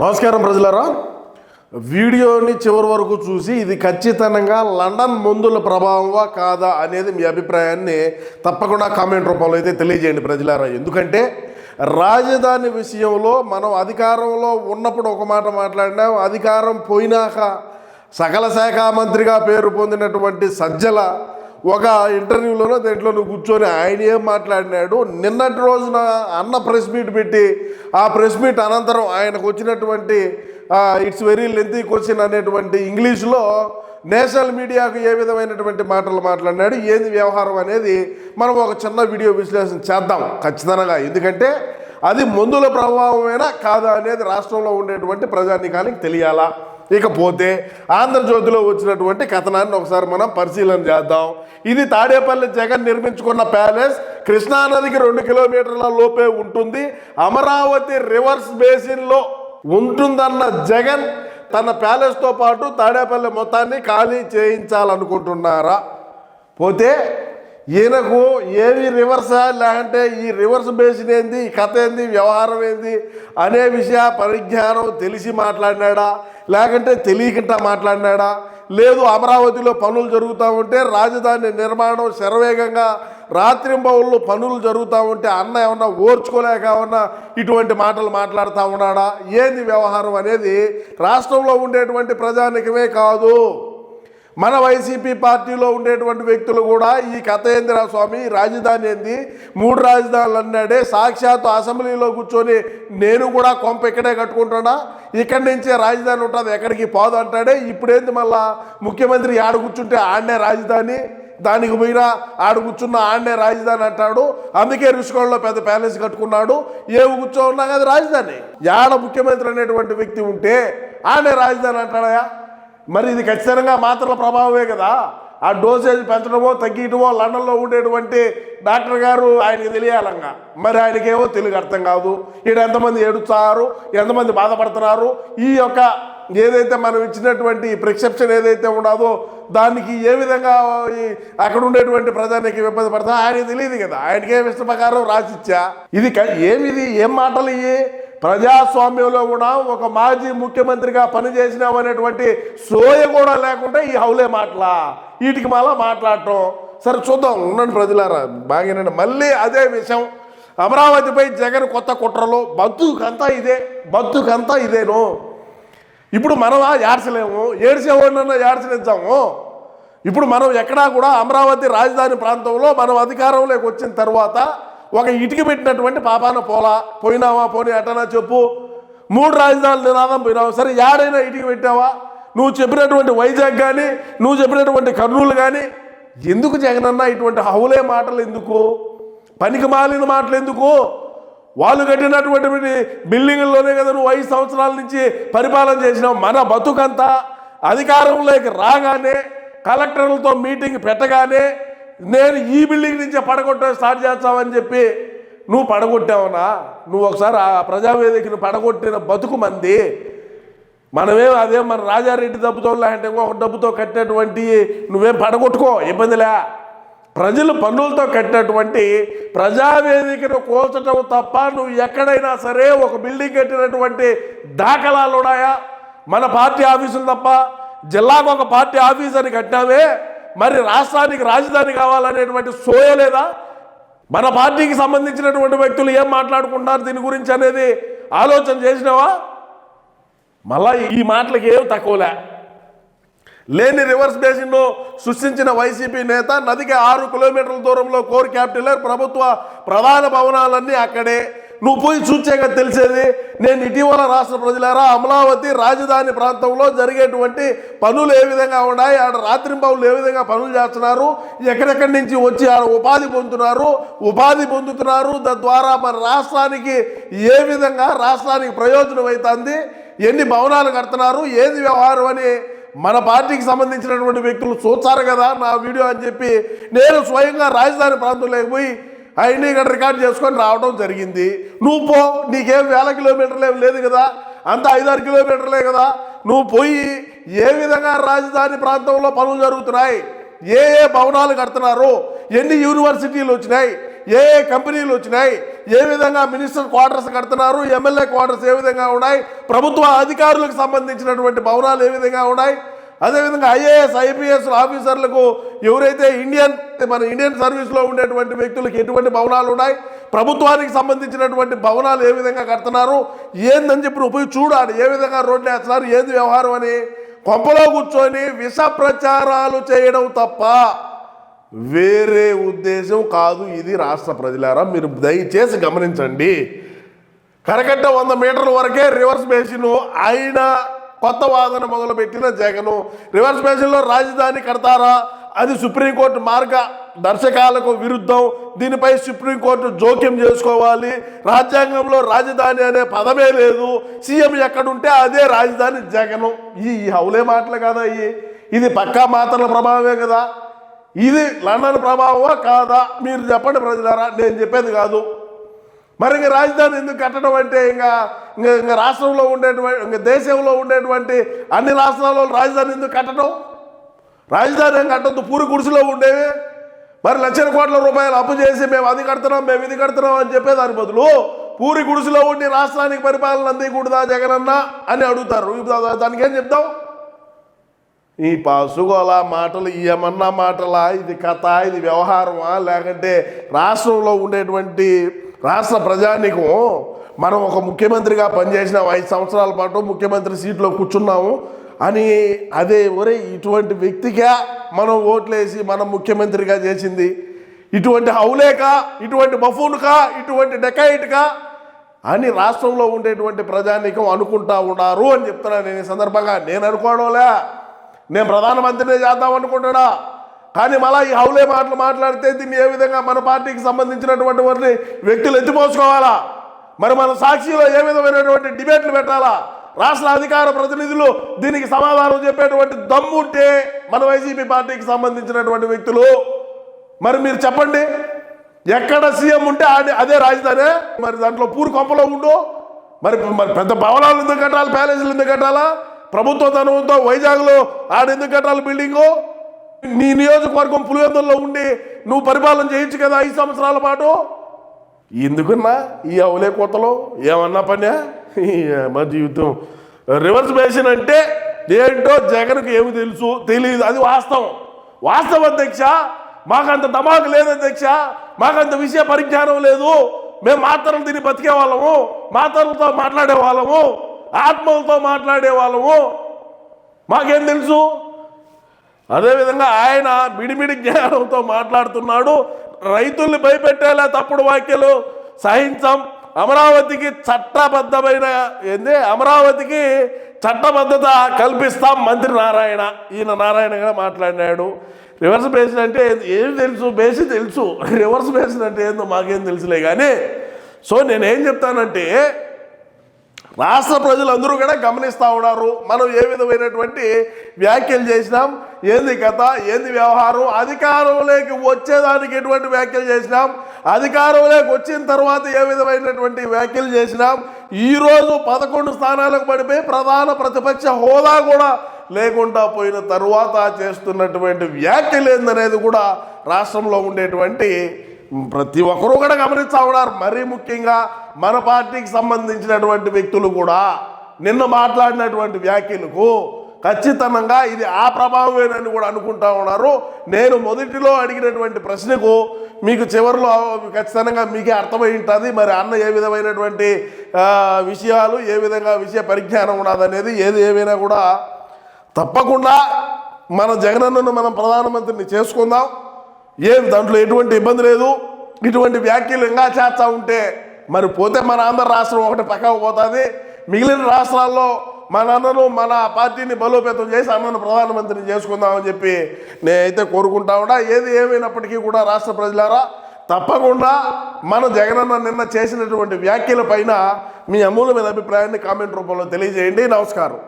నమస్కారం ప్రజలారా. వీడియోని చివరి వరకు చూసి ఇది ఖచ్చితంగా లండన్ మందుల ప్రభావమా కాదా అనేది మీ అభిప్రాయాన్ని తప్పకుండా కామెంట్ రూపంలో అయితే తెలియజేయండి ప్రజలారా. ఎందుకంటే రాజధాని విషయంలో మనం అధికారంలో ఉన్నప్పుడు ఒక మాట మాట్లాడినాం అధికారం పోయినాక సకల శాఖ మంత్రిగా పేరు పొందినటువంటి సజ్జల ఒక ఇంటర్వ్యూలోనో నువ్వు కూర్చొని ఆయన ఏం మాట్లాడినాడు? నిన్నటి రోజున అన్న ప్రెస్ మీట్ పెట్టి ఆ ప్రెస్ మీట్ అనంతరం ఆయనకు వచ్చినటువంటి ఇట్స్ వెరీ లెంతీ క్వశ్చన్ అనేటువంటి ఇంగ్లీష్లో నేషనల్ మీడియాకు ఏ విధమైనటువంటి మాటలు మాట్లాడినాడు? ఏది వ్యవహారం అనేది మనం ఒక చిన్న వీడియో విశ్లేషణ చేద్దాం ఖచ్చితంగా. ఎందుకంటే అది మందుల ప్రభావమేనా కాదా అనేది రాష్ట్రంలో ఉండేటువంటి ప్రజానికానికి తెలియాలా? ఇకపోతే ఆంధ్రజ్యోతిలో వచ్చినటువంటి కథనాన్ని ఒకసారి మనం పరిశీలన చేద్దాం. ఇది తాడేపల్లి జగన్ నిర్మించుకున్న ప్యాలెస్. కృష్ణానదికి రెండు కిలోమీటర్ల లోపే ఉంటుంది. అమరావతి రివర్స్ బేసిన్లో ఉంటుందన్న జగన్ తన ప్యాలెస్తో పాటు తాడేపల్లి మొత్తాన్ని ఖాళీ చేయించాలనుకుంటున్నారా? పోతే ఈయనకు ఏవి రివర్సా లేకంటే ఈ రివర్స్ బేసిన్ ఏంది ఈ కథ ఏంది వ్యవహారం ఏంది అనే విషయ పరిజ్ఞానం తెలిసి మాట్లాడినాడా? లేకంటే తెలియకుండా మాట్లాడినాడా? లేదు అమరావతిలో పనులు జరుగుతూ ఉంటే రాజధాని నిర్మాణం శరవేగంగా రాత్రింబవుల్లో పనులు జరుగుతూ ఉంటే అన్న ఏమన్నా ఓర్చుకోలేక ఉన్నా ఇటువంటి మాటలు మాట్లాడుతూ ఉన్నాడా? ఏంది వ్యవహారం అనేది రాష్ట్రంలో ఉండేటువంటి ప్రజానికమే కాదు. మన వైసీపీ పార్టీలో ఉండేటువంటి వ్యక్తులు కూడా ఈ కథ ఏందిరా స్వామి రాజధాని ఏంది? మూడు రాజధానులు అన్నాడే. సాక్షాత్తు అసెంబ్లీలో కూర్చొని నేను కూడా కొంప ఇక్కడే కట్టుకుంటాడా ఇక్కడి నుంచే రాజధాని ఉంటుంది ఎక్కడికి పోదు అంటాడే. ఇప్పుడేంది మళ్ళా? ముఖ్యమంత్రి ఆడ కూర్చుంటే ఆడనే రాజధాని దానికి పోయినా ఆడ కూర్చున్న ఆడనే రాజధాని అంటాడు. అందుకే రుషికొండలో పెద్ద ప్యాలెస్ కట్టుకున్నాడు. ఏమి కూర్చో ఉన్నా కదా రాజధాని. యాడ ముఖ్యమంత్రి అనేటువంటి వ్యక్తి ఉంటే ఆడనే రాజధాని అంటాడయా? మరి ఇది ఖచ్చితంగా మాత్రల ప్రభావమే కదా? ఆ డోసేజ్ పెంచడమో తగ్గియటమో లండన్లో ఉండేటువంటి డాక్టర్ గారు ఆయనకి తెలియాలంగా. మరి ఆయనకేమో తెలుగు అర్థం కాదు. ఈడ ఎంతమంది ఏడుస్తారు ఎంతమంది బాధపడుతున్నారు? ఈ యొక్క ఏదైతే మనం ఇచ్చినటువంటి ప్రిస్క్రిప్షన్ ఏదైతే ఉండదో దానికి ఏ విధంగా ఈ అక్కడ ఉండేటువంటి ప్రజానికి ఇబ్బంది పడతా ఆయనకి తెలియదు కదా. ఆయనకి ఏమి ఇష్ట ప్రకారం రాసిచ్చా? ఇది ఏమిది? ఏం మాటలు ఇవి ప్రజాస్వామ్యంలో కూడా ఒక మాజీ ముఖ్యమంత్రిగా పనిచేసినామనేటువంటి సోయ కూడా లేకుండా ఈ హౌలే మాటలా. వీటికి మళ్ళా మాట్లాడటం. సరే చూద్దాం. ఉండండి ప్రజలారా బాగానండి మళ్ళీ అదే విషయం. అమరావతిపై జగన్ కొత్త కుట్రలు. బతుకంతా ఇదే. బతుకంతా ఇదేను. ఇప్పుడు మనం ఏడ్చలేము? ఏడ్చేవాడినన్నా ఏడ్చనిద్దాము? ఇప్పుడు మనం ఎక్కడా కూడా అమరావతి రాజధాని ప్రాంతంలో మనం అధికారంలోకి వచ్చిన తర్వాత ఒక ఇటుక పెట్టినటువంటి పాపాన పోలా పోయినావా పోనీ ఎటనా చెప్పు. మూడు రాజధానులు నినాదం పోయినావా? సరే ఏడైనా ఇటుక పెట్టావా? నువ్వు చెప్పినటువంటి వైజాగ్ కానీ నువ్వు చెప్పినటువంటి కర్నూలు కానీ ఎందుకు జగనన్న ఇటువంటి హౌలే మాటలు ఎందుకు? పనికి మాలిన మాటలు ఎందుకు? వాళ్ళు కట్టినటువంటి బిల్డింగుల్లోనే కదా నువ్వు ఐదు సంవత్సరాల నుంచి పరిపాలన చేసినావు. మన బతుకంతా అధికారంలోకి రాగానే కలెక్టర్లతో మీటింగ్ పెట్టగానే నేను ఈ బిల్డింగ్ నుంచే పడగొట్ట స్టార్ట్ చేస్తామని చెప్పి నువ్వు పడగొట్టావునా? నువ్వు ఒకసారి ఆ ప్రజావేదికను పడగొట్టిన బతుకు మంది. మనమేం అదేం మన రాజారెడ్డి డబ్బుతో లేదంటే ఇంకొక డబ్బుతో కట్టినటువంటి నువ్వేం పడగొట్టుకో ఇబ్బందిలే. ప్రజలు పన్నులతో కట్టినటువంటి ప్రజావేదికను కోల్చటం తప్ప నువ్వు ఎక్కడైనా సరే ఒక బిల్డింగ్ కట్టినటువంటి దాఖలాలు ఉన్నాయా? మన పార్టీ ఆఫీసులు తప్ప. జిల్లాకు ఒక పార్టీ ఆఫీస్ అని కట్టామే మరి రాష్ట్రానికి రాజధాని కావాలనేటువంటి సోయ లేదా? మన పార్టీకి సంబంధించినటువంటి వ్యక్తులు ఏం మాట్లాడుకుంటున్నారు? దీని గురించి అనేది ఆలోచన చేసినావా? మళ్ళా ఈ మాటలకి ఏం తక్కువలే. లేని రివర్స్ బేసిన్ను సృష్టించిన వైసీపీ నేత నదికి ఆరు కిలోమీటర్ల దూరంలో కోర్ క్యాపిటల్ ప్రభుత్వ ప్రధాన భవనాలన్నీ అక్కడే. నువ్వు పోయి చూచాక తెలిసేది నేను ఇటీవల రాష్ట్ర ప్రజలారా అమరావతి రాజధాని ప్రాంతంలో జరిగేటువంటి పనులు ఏ విధంగా ఉన్నాయి ఆడ రాత్రింబావులు ఏ విధంగా పనులు చేస్తున్నారు ఎక్కడెక్కడి నుంచి వచ్చి ఆడ ఉపాధి పొందుతున్నారు ఉపాధి పొందుతున్నారు తద్వారా మన రాష్ట్రానికి ఏ విధంగా రాష్ట్రానికి ప్రయోజనం అవుతుంది ఎన్ని భవనాలు కడుతున్నారు ఏది వ్యవహారం అని మన పార్టీకి సంబంధించినటువంటి వ్యక్తులు చూస్తారు కదా నా వీడియో అని చెప్పి నేను స్వయంగా రాజధాని ప్రాంతంలోకి పోయి అవన్నీ ఇక్కడ రికార్డ్ చేసుకొని రావడం జరిగింది. నువ్వు పో నీకేం వేల కిలోమీటర్లు ఏం లేదు కదా. అంత ఐదారు కిలోమీటర్లే కదా. నువ్వు పోయి ఏ విధంగా రాజధాని ప్రాంతంలో పనులు జరుగుతున్నాయి? ఏ ఏ భవనాలు కడుతున్నారు? ఎన్ని యూనివర్సిటీలు వచ్చినాయి? ఏ ఏ కంపెనీలు వచ్చినాయి? ఏ విధంగా మినిస్టర్ క్వార్టర్స్ కడుతున్నారు? ఎమ్మెల్యే క్వార్టర్స్ ఏ విధంగా ఉన్నాయి? ప్రభుత్వ అధికారులకు సంబంధించినటువంటి భవనాలు ఏ విధంగా ఉన్నాయి? అదేవిధంగా ఐఏఎస్ ఐపీఎస్ ఆఫీసర్లకు ఎవరైతే ఇండియన్ మన ఇండియన్ సర్వీస్లో ఉండేటువంటి వ్యక్తులకు ఎటువంటి భవనాలు ఉన్నాయి? ప్రభుత్వానికి సంబంధించినటువంటి భవనాలు ఏ విధంగా కడుతున్నారు? ఏందని చెప్పి పోయి చూడాలి ఏ విధంగా రోడ్లు వేస్తున్నారు ఏంది వ్యవహారం అని. కొంపలో కూర్చొని విష ప్రచారాలు చేయడం తప్ప వేరే ఉద్దేశం కాదు ఇది రాష్ట్ర ప్రజలారా. మీరు దయచేసి గమనించండి. కరకట్ట వంద మీటర్ల వరకే రివర్స్ బేసిన్ అయినా కొత్త వాదన మొదలుపెట్టిన జగను. రివర్స్ బేసిన్లో రాజధాని కడతారా? అది సుప్రీంకోర్టు మార్గ దర్శకాలకు విరుద్ధం. దీనిపై సుప్రీంకోర్టు జోక్యం చేసుకోవాలి. రాజ్యాంగంలో రాజధాని అనే పదమే లేదు. సీఎం ఎక్కడుంటే అదే రాజధాని జగను. ఈ హౌలే మాటలు కదా ఇవి ఇది పక్కా మాత్రల ప్రభావమే కదా? ఇది లండన్ ప్రభావమా కాదా? మీరు చెప్పండి ప్రజలారా. నేను చెప్పేది కాదు. మరి ఇంక రాజధాని ఎందుకు కట్టడం అంటే ఇంకా ఇంకా ఇంకా రాష్ట్రంలో ఉండేటువంటి ఇంకా దేశంలో ఉండేటువంటి అన్ని రాష్ట్రాల్లో రాజధాని ఎందుకు కట్టడం? రాజధాని ఏం కట్టద్దు పూరి గుడిసెలో ఉండేవి. మరి లక్షల కోట్ల రూపాయలు అప్పు చేసి మేము అది కడుతున్నాం మేము ఇది కడుతున్నాం అని చెప్పేదాని బదులు పూరి గుడిసెలో ఉండి రాష్ట్రానికి పరిపాలన అందికూడదా జగనన్న అని అడుగుతారు. దానికి ఏం చెప్తాం ఈ పసుగోల మాటలు ఏమన్నా మాటలా? ఇది కథ ఇది వ్యవహారమా? లేకంటే రాష్ట్రంలో ఉండేటువంటి రాష్ట్ర ప్రజానికం మనం ఒక ముఖ్యమంత్రిగా పనిచేసిన ఐదు సంవత్సరాల పాటు ముఖ్యమంత్రి సీట్లో కూర్చున్నాము అని అదే ఒరే ఇటువంటి వ్యక్తిగా మనం ఓట్లేసి మనం ముఖ్యమంత్రిగా చేసింది. ఇటువంటి హౌలేకా ఇటువంటి బఫూన్కా ఇటువంటి డెకైట్కా అని రాష్ట్రంలో ఉండేటువంటి ప్రజానీకం అనుకుంటా ఉన్నారు అని చెప్తున్నాను నేను ఈ సందర్భంగా. నేను అనుకోవడంలే. నేను ప్రధానమంత్రినే చేద్దాం అనుకుంటున్నా. కానీ మళ్ళా ఈ హౌలే మాటలు మాట్లాడితే దీన్ని ఏ విధంగా మన పార్టీకి సంబంధించినటువంటి వారిని వ్యక్తులు ఎత్తిపోసుకోవాలా మరి మన సాక్షిలో ఏ విధమైనటువంటి డిబేట్లు పెట్టాలా? రాష్ట్ర అధికార ప్రతినిధులు దీనికి సమాధానం చెప్పేటువంటి దమ్ము ఉంటే మన వైసీపీ పార్టీకి సంబంధించినటువంటి వ్యక్తులు. మరి మీరు చెప్పండి ఎక్కడ సీఎం ఉంటే అదే రాజధానే? మరి దాంట్లో పూరు కొంపలో ఉండు. మరి మరి పెద్ద భవనాలు ఎందుకు కట్టాలి ప్యాలెస్లు ఎందుకు కట్టాలా? ప్రభుత్వ ధనంతో వైజాగ్లో ఆడెందుకు కట్టాలి బిల్డింగు? నీ నియోజకవర్గం పులివెందుల్లో ఉండి నువ్వు పరిపాలన చేయొచ్చు కదా ఐదు సంవత్సరాల పాటు? ఎందుకన్నా? ఈ అవలే కోతలో ఏమన్నా పనా? మా జీవితం. రివర్స్ బేసిన్ అంటే ఏంటో జగన్కి ఏమి తెలుసు తెలియదు అది వాస్తవం. వాస్తవం అధ్యక్ష మాకంత దమాకు లేదు అధ్యక్ష. మాకంత విషయ పరిజ్ఞానం లేదు. మేము మాత్రలు తిని బతికే వాళ్ళము మాత్రలతో మాట్లాడే వాళ్ళము ఆత్మలతో మాట్లాడే వాళ్ళము. మాకేం తెలుసు? అదేవిధంగా ఆయన మిడిమిడి జ్ఞానంతో మాట్లాడుతున్నాడు. రైతుల్ని భయపెట్టేలా తప్పుడు వ్యాఖ్యలు సహించం. అమరావతికి చట్టబద్ధమైన ఏంది? అమరావతికి చట్టబద్ధత కల్పిస్తాం మంత్రి నారాయణ. ఈయన నారాయణగా మాట్లాడినాడు రివర్స్ బేసిన్ అంటే ఏం తెలుసు? బేసి తెలుసు. రివర్స్ బేసిన్ అంటే ఏందో మాకేం తెలుసులే కానీ సో నేనేం చెప్తానంటే రాష్ట్ర ప్రజలందరూ కూడా గమనిస్తూ ఉన్నారు. మనం ఏ విధమైనటువంటి వ్యాఖ్యలు చేసినాం? ఏంది కథ? ఏంది వ్యవహారం? అధికారంలోకి వచ్చేదానికి ఎటువంటి వ్యాఖ్యలు చేసినాం? అధికారంలోకి వచ్చిన తర్వాత ఏ విధమైనటువంటి వ్యాఖ్యలు చేసినాం? ఈరోజు పదకొండు స్థానాలకు పడిపోయి ప్రధాన ప్రతిపక్ష హోదా కూడా లేకుండా పోయిన తరువాత చేస్తున్నటువంటి వ్యాఖ్యలు ఏందనేది కూడా రాష్ట్రంలో ఉండేటువంటి ప్రతి ఒక్కరూ కూడా గమనిస్తూ ఉన్నారు. మరీ ముఖ్యంగా మన పార్టీకి సంబంధించినటువంటి వ్యక్తులు కూడా నిన్న మాట్లాడినటువంటి వ్యాఖ్యలకు ఖచ్చితంగా ఇది ఆ ప్రభావమేనని కూడా అనుకుంటా ఉన్నారు. నేను మొదటిలో అడిగినటువంటి ప్రశ్నకు మీకు చివరిలో ఖచ్చితంగా మీకే అర్థమై ఉంటుంది. మరి అన్న ఏ విధమైనటువంటి విషయాలు ఏ విధంగా విషయ పరిజ్ఞానం ఉన్నదనేది ఏది ఏమైనా కూడా తప్పకుండా మన జగనన్నను మనం ప్రధానమంత్రిని చేసుకుందాం. ఏం దాంట్లో ఎటువంటి ఇబ్బంది లేదు. ఇటువంటి వ్యాఖ్యలు ఇంకా చేస్తూ ఉంటే మరి పోతే మన ఆంధ్ర రాష్ట్రం ఒకటి పక్కకు పోతుంది. మిగిలిన రాష్ట్రాల్లో మన అన్నను మన పార్టీని బలోపేతం చేసి అన్నను ప్రధానమంత్రిని చేసుకుందామని చెప్పి నేనైతే కోరుకుంటా ఉన్నా. ఏది ఏమైనప్పటికీ కూడా రాష్ట్ర ప్రజలారా తప్పకుండా మన జగనన్న నిన్న చేసినటువంటి వ్యాఖ్యల పైన మీ అమూల్యమైన అభిప్రాయాన్ని కామెంట్ రూపంలో తెలియజేయండి. నమస్కారం.